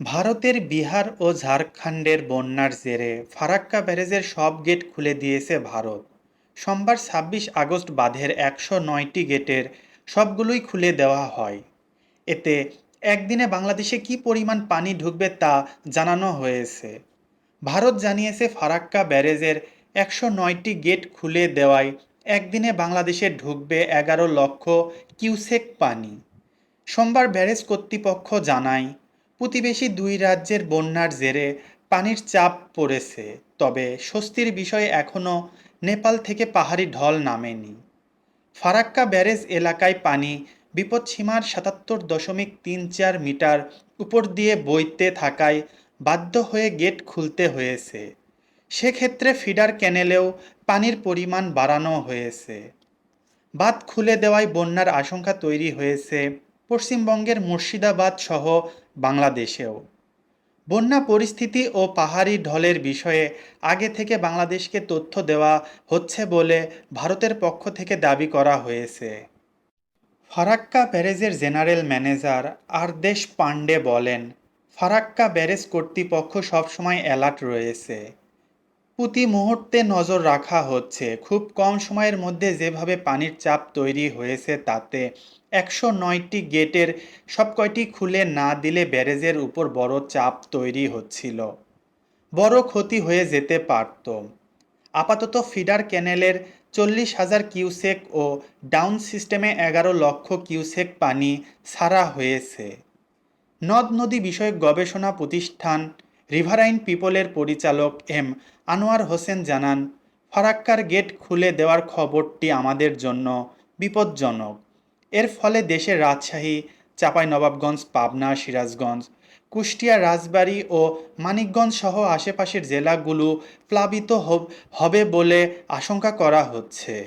ভারতের বিহার ও ঝাড়খণ্ডের বন্যার জেরে ফারাক্কা ব্যারেজের সব গেট খুলে দিয়েছে ভারত। সোমবার ছাব্বিশ আগস্ট বাঁধের একশো নয়টি গেটের সবগুলোই খুলে দেওয়া হয়। এতে একদিনে বাংলাদেশে কী পরিমাণ পানি ঢুকবে তা জানানো হয়েছে। ভারত জানিয়েছে ফারাক্কা ব্যারেজের একশো নয়টি গেট খুলে দেওয়ায় একদিনে বাংলাদেশে ঢুকবে এগারো লক্ষ কিউসেক পানি। সোমবার ব্যারেজ কর্তৃপক্ষ জানায় প্রতিবেশী দুই রাজ্যের বন্যার জেরে পানির চাপ পড়েছে, তবে স্বস্তির বিষয়ে এখনও নেপাল থেকে পাহাড়ি ঢল নামেনি। ফারাক্কা ব্যারেজ এলাকায় পানি বিপদসীমার সাতাত্তর দশমিক তিন চার মিটার উপর দিয়ে বইতে থাকায় বাধ্য হয়ে গেট খুলতে হয়েছে। সেক্ষেত্রে ফিডার ক্যানেলেও পানির পরিমাণ বাড়ানো হয়েছে। বাঁধ খুলে দেওয়ায় বন্যার আশঙ্কা তৈরি হয়েছে। পশ্চিমবঙ্গের মুর্শিদাবাদ সহ বাংলাদেশেও। বন্যা পরিস্থিতি ও পাহাড়ি ঢলের বিষয়ে আগে থেকে বাংলাদেশকে তথ্য দেওয়া হচ্ছে বলে ভারতের পক্ষ থেকে দাবি করা হয়েছে। ফারাক্কা ব্যারেজের জেনারেল ম্যানেজার আরদেশ পাণ্ডে বলেন, ফারাক্কা ব্যারেজ কর্তৃপক্ষ সবসময় অ্যালার্ট রয়েছে। প্রতি মুহূর্তে নজর রাখা হচ্ছে। খুব কম সময়ের মধ্যে যেভাবে পানির চাপ তৈরি হয়েছে, তাতে একশো নয়টি গেটের সব কয়টি খুলে না দিলে ব্যারেজের উপর বড় চাপ তৈরি হচ্ছিল। বড় ক্ষতি হয়ে যেতে পারত। আপাতত ফিডার ক্যানেলের চল্লিশ হাজার কিউসেক ও ডাউন সিস্টেমে এগারো লক্ষ কিউসেক পানি ছাড়া হয়েছে। নদ নদী বিষয়ক গবেষণা প্রতিষ্ঠান রিভারাইন পিপলের পরিচালক এম আনোয়ার হোসেন জানান, ফারাক্কার গেট খুলে দেওয়ার খবরটি আমাদের জন্য বিপজ্জনক। এর ফলে দেশের রাজশাহী, চাঁপাইনবাবগঞ্জ, পাবনা, সিরাজগঞ্জ, কুষ্টিয়া, রাজবাড়ী ও মানিকগঞ্জ সহ আশেপাশের জেলাগুলো প্লাবিত হব- হবে বলে আশঙ্কা করা হচ্ছে।